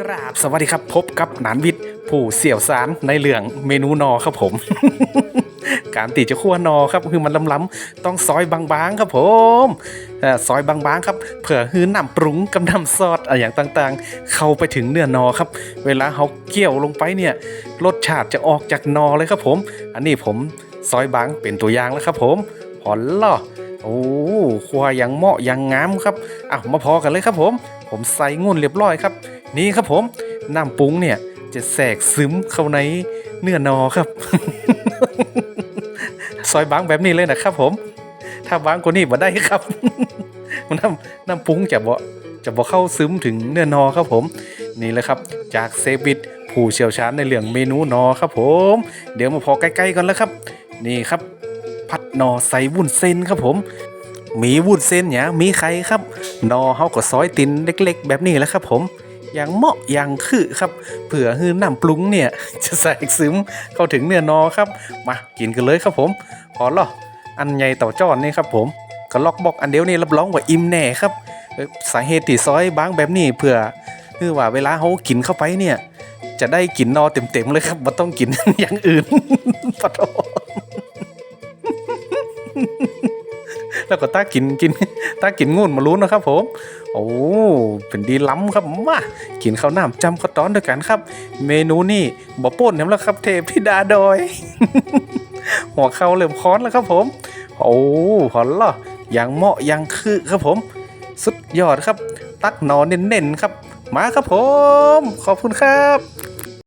กราบสวัสดีครับพบกับหนานวิทย์ ผู้เสี่ยวสารในเรื่องเมนูนอครับผม การตีจะคั่วนอครับคือมันล้ำๆต้องซอยบางๆครับผมอซอยบางๆครับเผื่อฮื้อน้ำปรุงกับน้ำซอสอะไรอย่างต่างๆ เข้าไปถึงเนื้อนอครับ เวลาเขาเกี่ยวลงไปเนี่ยรสชาติจะออกจากนอเลยครับผม อันนี้ผมซอยบางเป็นตัวอย่างแล้วครับผมหอนล่อ โอ้ครัวยังเหมาะยังงามครับอะมาพอกันเลยครับผม ผมใส่งุ่นเรียบร้อยครับ นี่ครับผมน้ำปรุงเนี่ยจะแทรกซึมเข้าในเนื้อนอครับ ซอยบางแบบนี้เลยนะครับผม ถ้าบางกว่านี้บ่ได้ครับน้ำน้ำปรุงจะบ่จะบ่เข้าซึมถึงเนื้อนอครับผม นี่เลยครับ จากเซบิตผู้เชี่ยวชาญในเรื่องเมนูนอครับผม เดี๋ยวมาพอใกล้ๆกันแล้วครับ นี่ครับ ผัดนอใส่วุ้นเส้นครับผม มีวุ้นเส้นเนี่ยมีใครครับนอเฮาก็ซอยตินเล็ก ๆ แบบนี้แหล้วครับผมอย่างเหมาะอย่างคือครับเผื่อฮือน้ำปรุงเนี่ย จะแทรกซึมเข้าถึงเนื้อนอครับ มากินกันเลยครับผม พอหรออันใหญ่เต่าจ้อนนี่ครับผมก็ล็อกบอกอันเดียวนี่รับรองว่าอิ่มแน่ครับเอ่อสาเหตุที่ซอยบางแบบนี้เพื่อคือว่าเวลาเขากินเข้าไปเนี่ย จะได้กินนอเต็มๆเลยครับไม่ต้องกินอย่างอื่นปะโถ แล้วก็ตากินกินตากินงูนมาลุ้นนะครับ ผม โอ้เป็นดีล้ำครับมากินข้าวหน้าจำข้าวต้อนด้วยกันครับ เมนูนี่บ่ป่นน้ำแล้วครับ เทพธิดาดอย หัวเข้าเริ่มค้อนแล้วครับ ผม โอ้พอล่ะอย่างเหมาะอย่างคือครับผม สุดยอดครับ ตักนอนเน้นๆครับ มาครับผม ขอบคุณครับ